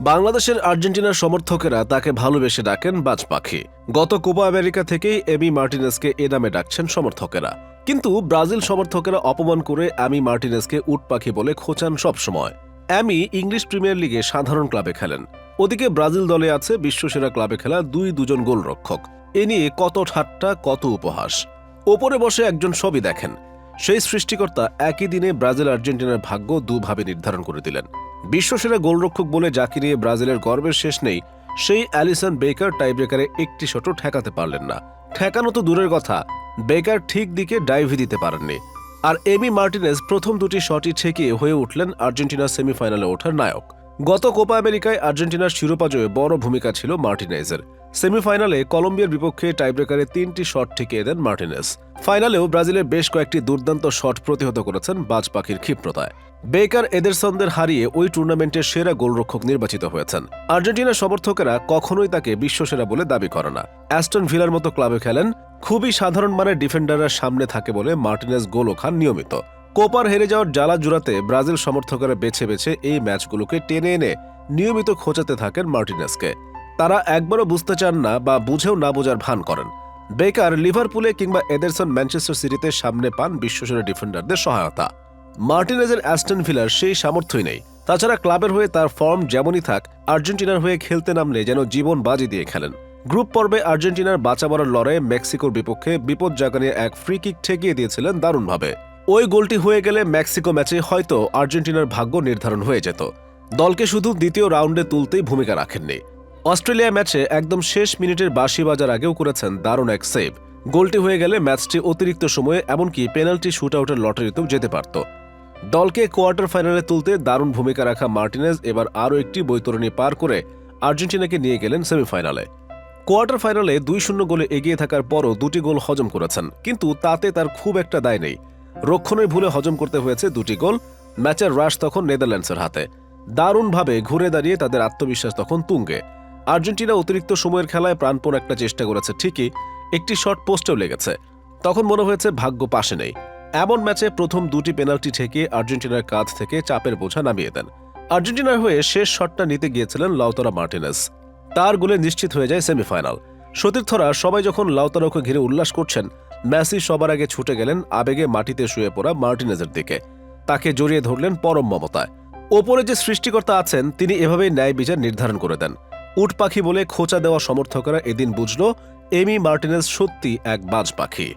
বাংলাদেশের আর্জেন্টিনার সমর্থকেরা তাকে ভালোবেসে ডাকেন বাজ পাখি। গত কোপা আমেরিকা থেকেই এমি মার্টিনেসকে এ নামে ডাকছেন সমর্থকেরা। কিন্তু ব্রাজিল সমর্থকেরা অপমান করে অ্যামি মার্টিনেসকে উট পাখি বলে খোঁচান সবসময়। অ্যামি ইংলিশ প্রিমিয়ার লিগে সাধারণ ক্লাবে খেলেন। ওদিকে ব্রাজিল দলে আছে বিশ্বসেরা ক্লাবে খেলা দুই দুজন গোলরক্ষক। এ নিয়ে কত ঠাট্টা, কত উপহাস। ওপরে বসে একজন সবই দেখেন। সেই সৃষ্টিকর্তা একই দিনে ব্রাজিল আর্জেন্টিনার ভাগ্য দুভাবে নির্ধারণ করে দিলেন। বিশ্বসেরা গোলরক্ষক বলে যাকে নিয়ে ব্রাজিলের গর্বের শেষ নেই, সেই অ্যালিসন বেকার টাইব্রেকারে একটি শটও ঠেকাতে পারলেন না। ঠেকানো তো দূরের কথা, বেকার ঠিক দিকে ডাইভি দিতে পারেননি। আর এমি মার্টিনেজ প্রথম দুটি শটই ঠেকিয়ে হয়ে উঠলেন আর্জেন্টিনার সেমিফাইনালে ওঠার নায়ক। গত কোপা আমেরিকায় আর্জেন্টিনার শিরোপা জয়ে বড় ভূমিকা ছিল মার্টিনেজের। সেমিফাইনালে কলম্বিয়ার বিপক্ষে টাইব্রেকারে তিনটি শট ঠেকিয়ে দেন মার্টিনেস। ফাইনালেও ব্রাজিলের বেশ কয়েকটি দুর্দান্ত শট প্রতিহত করেছেন বাজ পাখির ক্ষিপ্রতায়। বেকার এদেরসনদের হারিয়ে ওই টুর্নামেন্টের সেরা গোলরক্ষক নির্বাচিত হয়েছেন। আর্জেন্টিনার সমর্থকেরা কখনোই তাকে বিশ্বসেরা বলে দাবি করে না। অ্যাস্টন ভিলার মতো ক্লাবে খেলেন, খুবই সাধারণ মানের ডিফেন্ডাররা সামনে থাকে বলে মার্টিনেস গোলও খান নিয়মিত। কোপার হেরে যাওয়ার জ্বালা জুড়াতে ব্রাজিল সমর্থকেরা বেছে বেছে এই ম্যাচগুলোকে টেনে এনে নিয়মিত খোঁচাতে থাকেন মার্টিনেসকে। তারা একবারও বুঝতে চান না বা বুঝেও না বোঝার ভান করেন। বেকার, লিভারপুলে কিংবা এদেরসন ম্যানচেস্টার সিটিতে সামনে পান বিশ্বসেরা ডিফেন্ডারদের সহায়তা। মার্টিনেজের অ্যাস্টন ভিলার সেই সামর্থ্যই নেই। তাছাড়া ক্লাবের হয়ে তার ফর্ম যেমনই থাক, আর্জেন্টিনার হয়ে খেলতে নামলে যেন জীবন বাজি দিয়ে খেলেন। গ্রুপ পর্বে আর্জেন্টিনার বাঁচা মরার লড়াইয়ে মেক্সিকোর বিপক্ষে বিপদ জাগানিয়ে এক ফ্রি কিক ঠেকিয়ে দিয়েছিলেন দারুণভাবে। ওই গোলটি হয়ে গেলে মেক্সিকো ম্যাচে হয়তো আর্জেন্টিনার ভাগ্য নির্ধারণ হয়ে যেত। দলকে শুধু দ্বিতীয় রাউন্ডে তুলতেই ভূমিকা রাখেননি। অস্ট্রেলিয়া ম্যাচে একদম শেষ মিনিটের বাঁশি বাজার আগেও করেছেন দারুণ এক সেভ। গোলটি হয়ে গেলে ম্যাচটি অতিরিক্ত সময়ে এমনকি পেনাল্টি শুট আউটের লটারিতেও যেতে পারত। দলকে কোয়ার্টার ফাইনালে তুলতে দারুণ ভূমিকা রাখা মার্টিনেজ এবার আরও একটি বৈতরণী পার করে আর্জেন্টিনাকে নিয়ে গেলেন সেমিফাইনালে। কোয়ার্টার ফাইনালে দুই শূন্য গোলে এগিয়ে থাকার পরও দুটি গোল হজম করেছেন, কিন্তু তাতে তার খুব একটা দায় নেই। রক্ষণের ভুলে হজম করতে হয়েছে দুটি গোল, ম্যাচের রাশ তখন নেদারল্যান্ডসের হাতে। দারুণভাবে ঘুরে দাঁড়িয়ে তাদের আত্মবিশ্বাস তখন তুঙ্গে। আর্জেন্টিনা অতিরিক্ত সময়ের খেলায় প্রাণপণ একটা চেষ্টা করেছে, ঠিকই। একটি শট পোস্টেও লেগেছে। তখন মনে হয়েছে ভাগ্য পাশে নেই। এমন ম্যাচে প্রথম দুটি পেনাল্টি ঠেকে আর্জেন্টিনার কাঁধ থেকে চাপের বোঝা নামিয়ে দেন। আর্জেন্টিনার হয়ে শেষ শটটা নিতে গিয়েছিলেন লাউতারা মার্টিনেস। তার গোলে নিশ্চিত হয়ে যায় সেমিফাইনাল। সতীর্থরা সবাই যখন লাউতারাকে ঘিরে উল্লাস করছেন, মেসি সবার আগে ছুটে গেলেন আবেগে মাটিতে শুয়ে পড়া মার্টিনেজের দিকে। তাকে জড়িয়ে ধরলেন পরম মমতায়। ওপরে যে সৃষ্টিকর্তা আছেন, তিনি এভাবেই ন্যায় বিচার নির্ধারণ করে দেন। উট পাখি বলে খোঁচা দেওয়া সমর্থকরা এদিন বুঝল এমি মার্টিনেস সত্যি এক বাজ পাখি।